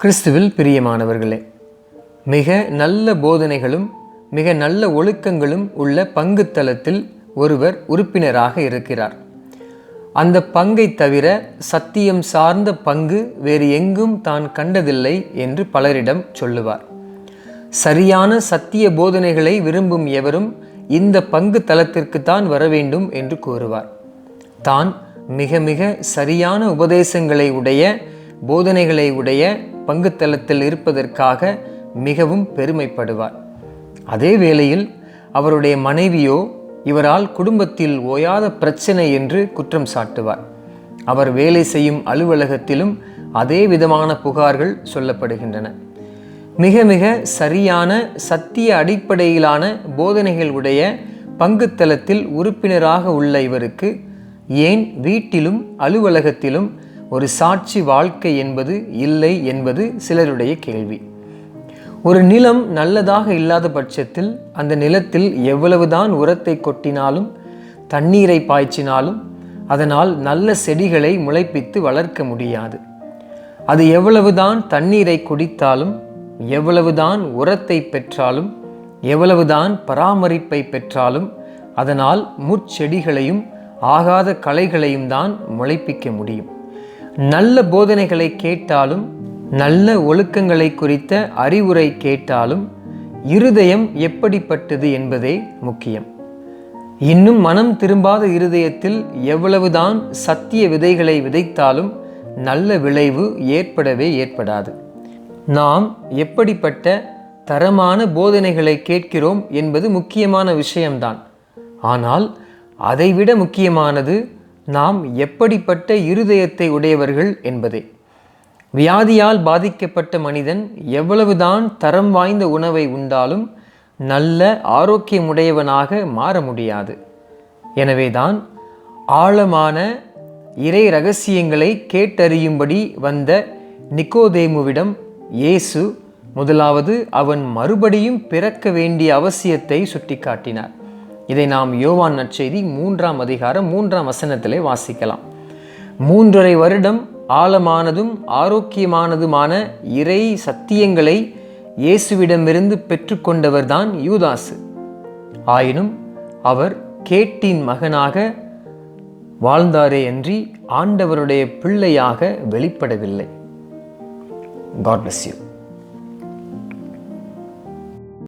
கிறிஸ்துவில் பிரியமானவர்களே மிக நல்ல போதனைகளும் மிக நல்ல ஒழுக்கங்களும் உள்ள பங்குத்தலத்தில் ஒருவர் உறுப்பினராக இருக்கிறார். அந்த பங்கை தவிர சத்தியம் சார்ந்த பங்கு வேறு எங்கும் தான் கண்டதில்லை என்று பலரிடம் சொல்லுவார். சரியான சத்திய போதனைகளை விரும்பும் எவரும் இந்த பங்கு தளத்திற்கு தான் வர வேண்டும் என்று கூறுவார். தான் மிக மிக சரியான உபதேசங்களை உடைய போதனைகளை உடைய பங்குத்தளத்தில் இருப்பதற்காக மிகவும் பெருமைப்படுவார். அதே வேளையில் அவருடைய மனைவியோ இவரால் குடும்பத்தில் ஓயாத பிரச்சனை என்று குற்றம் சாட்டுவார். அவர் வேலை செய்யும் அலுவலகத்திலும் அதே விதமான புகார்கள் சொல்லப்படுகின்றன. மிக மிக சரியான சத்திய அடிப்படையிலான போதனைகள் உடைய பங்குத்தலத்தில் உறுப்பினராக உள்ள இவருக்கு ஏன் வீட்டிலும் அலுவலகத்திலும் ஒரு சாட்சி வாழ்க்கை என்பது இல்லை என்பது சிலருடைய கேள்வி. ஒரு நிலம் நல்லதாக இல்லாத பட்சத்தில் அந்த நிலத்தில் எவ்வளவுதான் உரத்தை கொட்டினாலும் தண்ணீரை பாய்ச்சினாலும் அதனால் நல்ல செடிகளை முளைப்பித்து வளர்க்க முடியாது. அது எவ்வளவுதான் தண்ணீரை குடித்தாலும் எவ்வளவுதான் உரத்தை பெற்றாலும் எவ்வளவுதான் பராமரிப்பை பெற்றாலும் அதனால் முற்செடிகளையும் ஆகாத கலைகளையும் தான் முளைப்பிக்க முடியும். நல்ல போதனைகளை கேட்டாலும் நல்ல ஒழுக்கங்களை குறித்த அறிவுரை கேட்டாலும் இருதயம் எப்படிப்பட்டது என்பதே முக்கியம். இன்னும் மனம் திரும்பாத இருதயத்தில் எவ்வளவுதான் சத்திய விதைகளை விதைத்தாலும் நல்ல விளைவு ஏற்படவே ஏற்படாது. நாம் எப்படிப்பட்ட தரமான போதனைகளை கேட்கிறோம் என்பது முக்கியமான விஷயம்தான். ஆனால் அதைவிட முக்கியமானது நாம் எப்படிப்பட்ட இருதயத்தை உடையவர்கள் என்பதே. வியாதியால் பாதிக்கப்பட்ட மனிதன் எவ்வளவுதான் தரம் வாய்ந்த உணவை உண்டாலும் நல்ல ஆரோக்கியமுடையவனாக மாற முடியாது. எனவேதான் ஆழமான இறை ரகசியங்களை கேட்டறியும்படி வந்த நிக்கோதேமுவிடம் இயேசு முதலாவது அவன் மறுபடியும் பிறக்க வேண்டிய அவசியத்தை சுட்டிக்காட்டினார். இதை நாம் யோவான் நற்செய்தி மூன்றாம் அதிகாரம் மூன்றாம் வசனத்திலே வாசிக்கலாம். மூன்றரை வருடம் ஆழமானதும் ஆரோக்கியமானதுமான இறை சத்தியங்களை இயேசுவிடமிருந்து பெற்றுக்கொண்டவர்தான் யூதாசு. ஆயினும் அவர் கேட்டின் மகனாக வாழ்ந்தாரே அன்றி ஆண்டவருடைய பிள்ளையாக வெளிப்படவில்லை. God bless you.